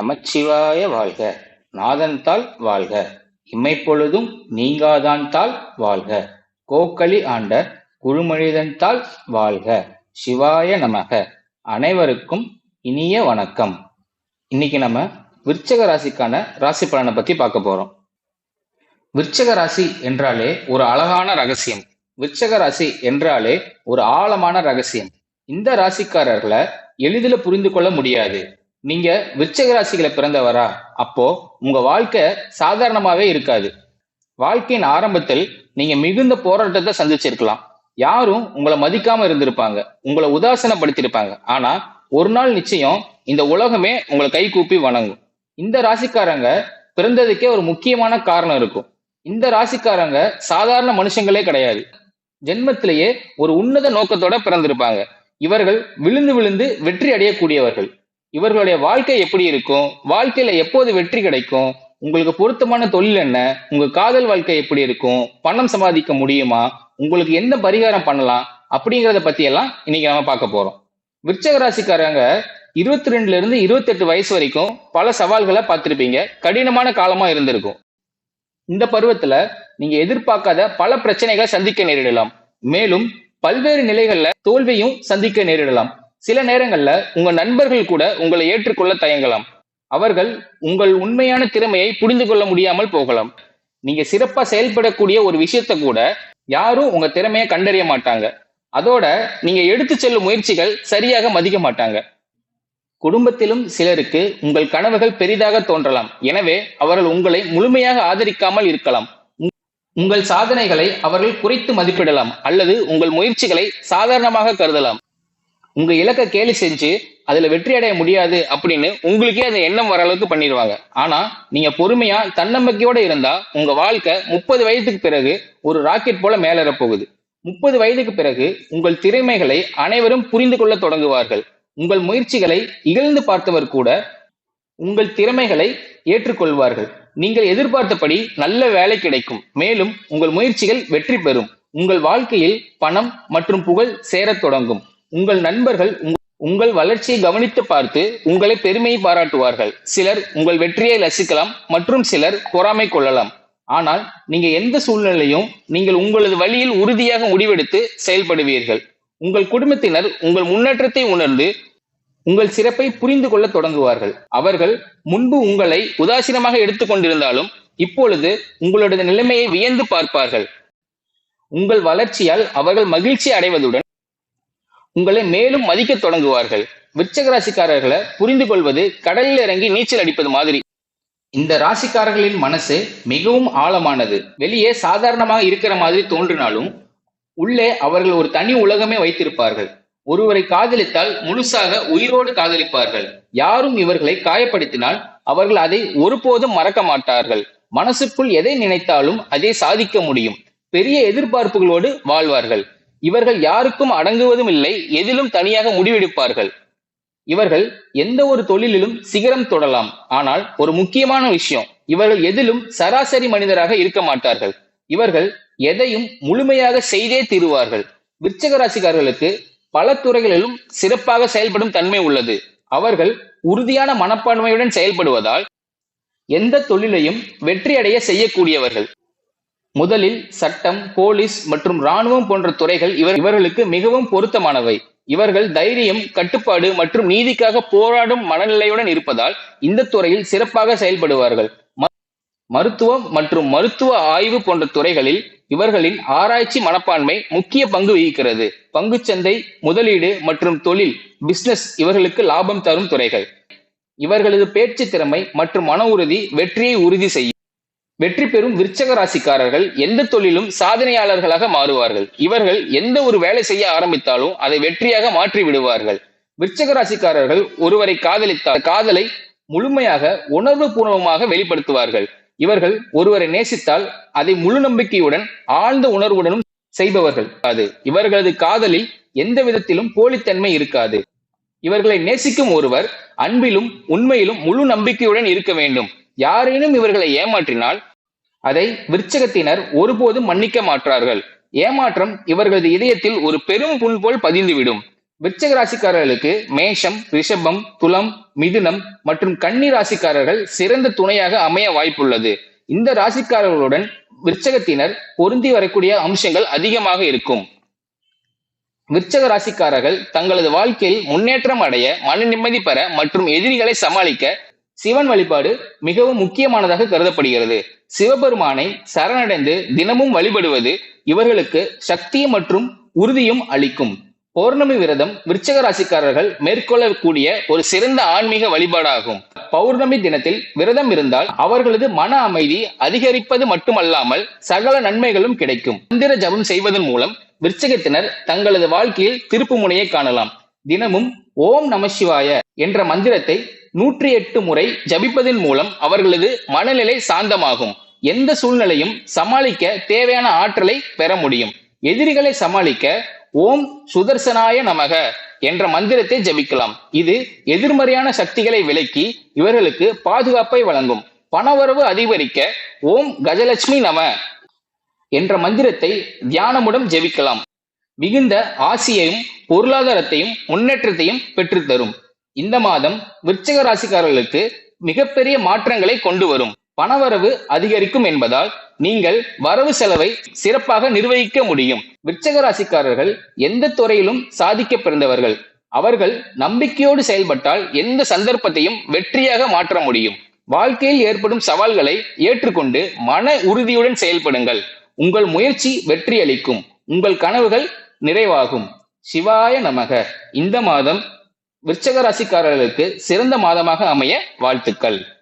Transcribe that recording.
நமச்சிவாய வாழ்க. நாதன்தாள் வாழ்க. இம்மைப்பொழுதும் நீங்காதான்தாள் வாழ்க. கோக்களி ஆண்ட குழுமனிதன்தாள் வாழ்க. சிவாய நமக. அனைவருக்கும் இனிய வணக்கம். இன்னைக்கு நம்ம விருச்சக ராசிக்கான ராசி பலனை பத்தி பார்க்க போறோம். விருச்சக ராசி என்றாலே ஒரு அழகான ரகசியம். விருச்சக ராசி என்றாலே ஒரு ஆழமான ரகசியம். இந்த ராசிக்காரர்களை எளிதில் புரிந்து கொள்ள முடியாது. நீங்க விருச்சக ராசிகளை பிறந்தவரா அப்போ உங்க வாழ்க்கை சாதாரணமாவே இருக்காது. வாழ்க்கையின் ஆரம்பத்தில் நீங்க மிகுந்த போராட்டத்தை சந்திச்சிருக்கலாம். யாரும் உங்களை மதிக்காம இருந்திருப்பாங்க உங்களை உதாசனப்படுத்தியிருப்பாங்க. ஆனா ஒரு நாள் நிச்சயம் இந்த உலகமே உங்களை கை கூப்பி வணங்கும். இந்த ராசிக்காரங்க பிறந்ததுக்கே ஒரு முக்கியமான காரணம் இருக்கும். இந்த ராசிக்காரங்க சாதாரண மனுஷங்களே கிடையாது. ஜென்மத்திலேயே ஒரு உன்னத நோக்கத்தோட பிறந்திருப்பாங்க. இவர்கள் விழுந்து விழுந்து வெற்றி அடையக்கூடியவர்கள். இவர்களுடைய வாழ்க்கை எப்படி இருக்கும்? வாழ்க்கையில எப்போது வெற்றி கிடைக்கும்? உங்களுக்கு பொருத்தமான தொழில் என்ன? உங்க காதல் வாழ்க்கை எப்படி இருக்கும்? பணம் சம்பாதிக்க முடியுமா? உங்களுக்கு எந்த பரிகாரம் பண்ணலாம்? அப்படிங்கிறத பத்தி எல்லாம் இன்னைக்கு நம்ம பார்க்க போறோம். விருச்சக ராசிக்காரங்க இருபத்தி ரெண்டுல இருந்து இருபத்தெட்டு வயசு வரைக்கும் பல சவால்களை பார்த்துருப்பீங்க. கடினமான காலமா இருந்திருக்கும். இந்த பருவத்துல நீங்க எதிர்பார்க்காத பல பிரச்சனைகளை சந்திக்க நேரிடலாம். மேலும் பல்வேறு நிலைகள்ல தோல்வியும் சந்திக்க நேரிடலாம். சில நேரங்கள்ல உங்க நண்பர்கள் கூட உங்களை ஏற்றுக்கொள்ள தயங்கலாம். அவர்கள் உங்கள் உண்மையான திறமையை புரிந்து கொள்ள முடியாமல் போகலாம். நீங்க சிறப்பா செயல்படக்கூடிய ஒரு விஷயத்த கூட யாரும் உங்க திறமையை கண்டறிய மாட்டாங்க. அதோட நீங்க எடுத்து செல்லும் முயற்சிகள் சரியாக மதிக்க மாட்டாங்க. குடும்பத்திலும் சிலருக்கு உங்கள் கனவுகள் பெரிதாக தோன்றலாம். எனவே அவர்கள் உங்களை முழுமையாக ஆதரிக்காமல் இருக்கலாம். உங்கள் சாதனைகளை அவர்கள் குறைத்து மதிப்பிடலாம். அல்லது உங்கள் முயற்சிகளை சாதாரணமாக கருதலாம். உங்க இலக்கை கேலி செஞ்சு அதுல வெற்றி அடைய முடியாது அப்படின்னு உங்களுக்கே அந்த எண்ணம் வர அளவுக்கு பண்ணிடுவாங்க. ஆனா நீங்க பொறுமையா தன்னம்பிக்கையோட இருந்தா உங்க வாழ்க்கை முப்பது வயதுக்கு பிறகு ஒரு ராக்கெட் போல மேலேற போகுது முப்பது வயதுக்கு பிறகு உங்கள் திறமைகளை அனைவரும் புரிந்து கொள்ள தொடங்குவார்கள். உங்கள் முயற்சிகளை இகழ்ந்து பார்த்தவர் கூட உங்கள் திறமைகளை ஏற்றுக்கொள்வார்கள். நீங்கள் எதிர்பார்த்தபடி நல்ல வேலை கிடைக்கும். மேலும் உங்கள் முயற்சிகள் வெற்றி பெறும். உங்கள் வாழ்க்கையில் பணம் மற்றும் புகழ் சேரத் தொடங்கும். உங்கள் நண்பர்கள் உங்கள் வளர்ச்சியை கவனித்து பார்த்து உங்களை பெருமையை பாராட்டுவார்கள். சிலர் உங்கள் வெற்றியை ரசிக்கலாம் மற்றும் சிலர் பொறாமை கொள்ளலாம். ஆனால் நீங்க எந்த சூழ்நிலையும் நீங்கள் உங்களது வழியில் உறுதியாக முடிவெடுத்து செயல்படுவீர்கள். உங்கள் குடும்பத்தினர் உங்கள் முன்னேற்றத்தை உணர்ந்து உங்கள் சிறப்பை புரிந்து கொள்ள தொடங்குவார்கள். அவர்கள் முன்பு உங்களை உதாசீனமாக எடுத்துக்கொண்டிருந்தாலும் இப்பொழுது உங்களோட நிலைமையை வியந்து பார்ப்பார்கள். உங்கள் வளர்ச்சியால் அவர்கள் மகிழ்ச்சி அடைவதுடன் உங்களை மேலும் மதிக்க தொடங்குவார்கள். விருச்சக ராசிக்காரர்களை புரிந்து கொள்வது கடலில் இறங்கி நீச்சல் அடிப்பது மாதிரி. இந்த ராசிக்காரர்களின் மனசு மிகவும் ஆழமானது. வெளியே சாதாரணமாக இருக்கிற மாதிரி தோன்றினாலும் உள்ளே அவர்கள் ஒரு தனி உலகமே வைத்திருப்பார்கள். ஒருவரை காதலித்தால் முழுசாக உயிரோடு காதலிப்பார்கள். யாரும் இவர்களை காயப்படுத்தினால் அவர்கள் அதை ஒருபோதும் மறக்க மாட்டார்கள். மனசுக்குள் எதை நினைத்தாலும் அதை சாதிக்க முடியும். பெரிய எதிர்பார்ப்புகளோடு வாழ்வார்கள். இவர்கள் யாருக்கும் அடங்குவதும் இல்லை எதிலும் தனியாக முடிவெடுப்பார்கள். இவர்கள் எந்த ஒரு தொழிலிலும் சிகரம் தொடலாம். ஆனால் ஒரு முக்கியமான விஷயம் இவர்கள் எதிலும் சராசரி மனிதராக இருக்க மாட்டார்கள். இவர்கள் எதையும் முழுமையாக செய்தே தீருவார்கள். விருச்சக ராசிக்காரர்களுக்கு பல துறைகளிலும் சிறப்பாக செயல்படும் தன்மை உள்ளது. அவர்கள் உறுதியான மனப்பான்மையுடன் செயல்படுவதால் எந்த தொழிலையும் வெற்றியடைய செய்யக்கூடியவர்கள். முதலில் சட்டம் போலீஸ் மற்றும் இராணுவம் போன்ற துறைகள் இவர் இவர்களுக்கு மிகவும் பொருத்தமானவை. இவர்கள் தைரியம் கட்டுப்பாடு மற்றும் நீதிக்காக போராடும் மனநிலையுடன் இருப்பதால் இந்த துறையில் சிறப்பாக செயல்படுவார்கள். மருத்துவம் மற்றும் மருத்துவ ஆய்வு போன்ற துறைகளில் இவர்களின் ஆராய்ச்சி மனப்பான்மை முக்கிய பங்கு வகிக்கிறது. பங்குச்சந்தை முதலீடு மற்றும் தொழில் பிசினஸ் இவர்களுக்கு லாபம் தரும் துறைகள். இவர்களது பேச்சு திறமை மற்றும் மன உறுதி வெற்றியை உறுதி செய்யும். வெற்றி பெறும் விருச்சக ராசிக்காரர்கள் எந்த தொழிலும் சாதனையாளர்களாக மாறுவார்கள்? இவர்கள் எந்த ஒரு வேலை செய்ய ஆரம்பித்தாலும் அதை வெற்றியாக மாற்றி விடுவார்கள். விருச்சக ராசிக்காரர்கள் ஒருவரை காதலித்தால் காதலை முழுமையாக உணர்வு பூர்வமாக வெளிப்படுத்துவார்கள். இவர்கள் ஒருவரை நேசித்தால் அதை முழு நம்பிக்கையுடன் ஆழ்ந்த உணர்வுடனும் செய்பவர்கள் அது இவர்களது காதலில் எந்த விதத்திலும் போலித்தன்மை இருக்காது. இவர்களை நேசிக்கும் ஒருவர் அன்பிலும் உண்மையிலும் முழு நம்பிக்கையுடன் இருக்க வேண்டும். யாரேனும் இவர்களை ஏமாற்றினால் அதை விருச்சகத்தினர் ஒருபோதும் மன்னிக்க மாட்டார்கள். ஏமாற்றம் இவர்களது இதயத்தில் ஒரு பெரும் புண் போல் பதிந்துவிடும். விருச்சக ராசிக்காரர்களுக்கு மேஷம் ரிஷபம் துலம் மிதுனம் மற்றும் கன்னி ராசிக்காரர்கள் சிறந்த துணையாக அமைய வாய்ப்புள்ளது. இந்த ராசிக்காரர்களுடன் விருச்சகத்தினர் பொருந்தி வரக்கூடிய அம்சங்கள் அதிகமாக இருக்கும். விருச்சக ராசிக்காரர்கள் தங்களது வாழ்க்கையில் முன்னேற்றம் அடைய மன நிம்மதி பெற மற்றும் எதிரிகளை சமாளிக்க சிவன் வழிபாடு மிகவும் முக்கியமானதாக கருதப்படுகிறது. சிவபெருமானை சரணடைந்து தினமும் வழிபடுவது இவர்களுக்கு சக்தியும் மற்றும் உறுதியும் அளிக்கும். பௌர்ணமி விரதம் விருச்சக ராசிக்காரர்கள் மேற்கொள்ளக்கூடிய ஒரு சிறந்த ஆன்மீக வழிபாடாகும். பௌர்ணமி தினத்தில் விரதம் இருந்தால் அவர்களது மன அமைதி அதிகரிப்பது மட்டுமல்லாமல் சகல நன்மைகளும் கிடைக்கும். மந்திர ஜபம் செய்வதன் மூலம் விருச்சகத்தினர் தங்களது வாழ்க்கையில் திருப்பு முனையை காணலாம். தினமும் ஓம் நம சிவாய என்ற மந்திரத்தை நூற்றி எட்டு முறை ஜபிப்பதன் மூலம் அவர்களது மனநிலை சாந்தமாகும். எந்த சூழ்நிலையும் சமாளிக்க தேவையான ஆற்றலை பெற முடியும். எதிரிகளை சமாளிக்க ஓம் சுதர்சனாய நமக என்ற மந்திரத்தை ஜபிக்கலாம். இது எதிர்மறையான சக்திகளை விலக்கி இவர்களுக்கு பாதுகாப்பை வழங்கும். பணவரவு அதிகரிக்க ஓம் கஜலட்சுமி நம என்ற மந்திரத்தை தியானமுடன் ஜெபிக்கலாம். மிகுந்த ஆசியையும் பொருளாதாரத்தையும் முன்னேற்றத்தையும் பெற்றுத்தரும். இந்த மாதம் விருச்சிக ராசிக்காரர்களுக்கு மிகப்பெரிய மாற்றங்களை கொண்டு வரும். பணவரவு அதிகரிக்கும் என்பதால் நீங்கள் வரவு செலவை சிறப்பாக நிர்வகிக்க முடியும். விருச்சிக ராசிக்காரர்கள் எந்த துறையிலும் சாதிக்க பிறந்தவர்கள். அவர்கள் நம்பிக்கையோடு செயல்பட்டால் எந்த சந்தர்ப்பத்தையும் வெற்றியாக மாற்ற முடியும். வாழ்க்கையில் ஏற்படும் சவால்களை ஏற்றுக்கொண்டு மன உறுதியுடன் செயல்படுங்கள். உங்கள் முயற்சி வெற்றி அளிக்கும் உங்கள் கனவுகள் நிறைவாகும். சிவாய நமக. இந்த மாதம் விருச்சக ராசிக்காரர்களுக்கு சிறந்த மாதமாக அமைய வாழ்த்துக்கள்.